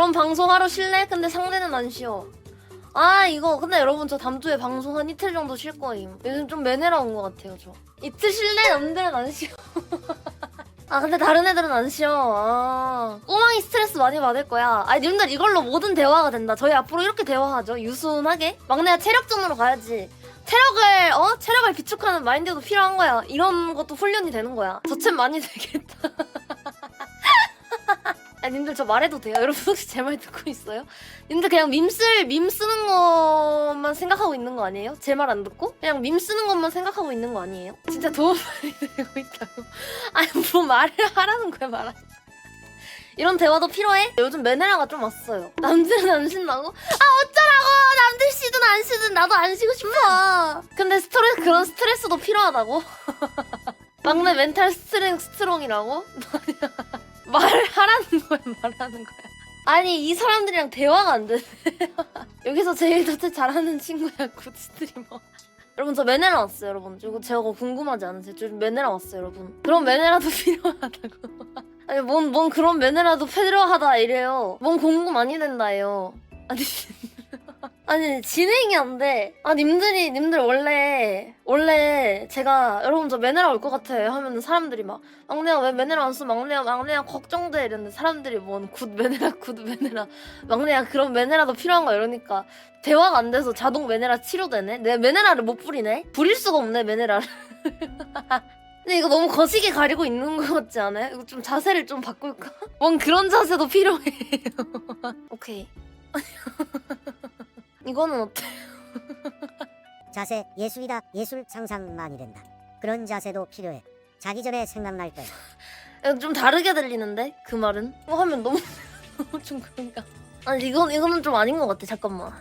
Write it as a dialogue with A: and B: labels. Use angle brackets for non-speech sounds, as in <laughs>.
A: 그럼 방송하러 쉴래? 근데 상대는 안 쉬어. 아 이거 근데 여러분 저 다음 주에 방송 한 이틀 정도 쉴 거임. 요즘 좀 매내라 온 것 같아요 저. 이틀 쉴래? 남들은 안 쉬어. <laughs> 아 근데 다른 애들은 안 쉬어. 아 꼬망이 스트레스 많이 받을 거야. 아 님들 이걸로 모든 대화가 된다. 저희 앞으로 이렇게 대화하죠. 유순하게. 막내가 체력전으로 가야지. 체력을 어 체력을 비축하는 마인드도 필요한 거야. 이런 것도 훈련이 되는 거야. 저챔 많이 되겠다. <laughs> 아 님들 저 말해도 돼요? <laughs> 여러분 혹시 제 말 듣고 있어요? 님들 그냥 밈 쓸 밈 쓰는 것만 생각하고 있는 거 아니에요? 제 말 안 듣고? 그냥 밈 쓰는 것만 생각하고 있는 거 아니에요? 진짜 도움 많이 <laughs> 되고 있다고. 아니 뭐 말을 <laughs> 하라는 거야 말하. 이런 대화도 필요해? 요즘 메네라가 좀 왔어요. 남들은 안 쉰다고? 아 어쩌라고! 남들 쉬든 안 쉬든 나도 안 쉬고 싶어. 근데 스트레스 그런 스트레스도 필요하다고? 막내 멘탈 스트렝 스트롱이라고? 말을 하라는 거야 <laughs> 말하는 거야. 아니 이 사람들이랑 대화가 안 되네. <laughs> 여기서 제일 자체 잘하는 친구야 굿 스트리머. <laughs> 여러분 저 메네라 왔어요 여러분. 이거 제가 궁금하지 않으세요? 저 메네라 왔어요 여러분. 그런 메네라도 필요하다고. 아니 뭔, 뭔 그런 메네라도 필요하다 이래요. 뭔 공부 많이 된다요. 아니 아니 진행이 안 돼. 아 님들이 님들 원래 원래 제가 여러분 저 메네라 올 것 같아요 하면은 사람들이 막 막내야 왜 메네라 안 써? 막내야 막내야 걱정돼 이랬는데 사람들이 뭔굿 메네라 굿 메네라 막내야 그런 메네라도 필요한가 이러니까 대화가 안 돼서 자동 메네라 치료되네. 내 메네라를 못 부리네. 부릴 수가 없네 메네라를. <laughs> 근데 이거 너무 거시기 가리고 있는 것 같지 않아요? 이거 좀 자세를 좀 바꿀까? 뭔 그런 자세도 필요해요. <laughs> 오케이. 이거는 어때? <laughs>
B: 자세 예술이다. 예술 상상만이 된다. 그런 자세도 필요해. 자기 전에 생각날 거야. <laughs>
A: 이거 좀 다르게 들리는데 그 말은? 이거 하면 너무 <laughs> 너무 좀 그런가? 아니 이건 이거는 좀 아닌 것 같아. 잠깐만.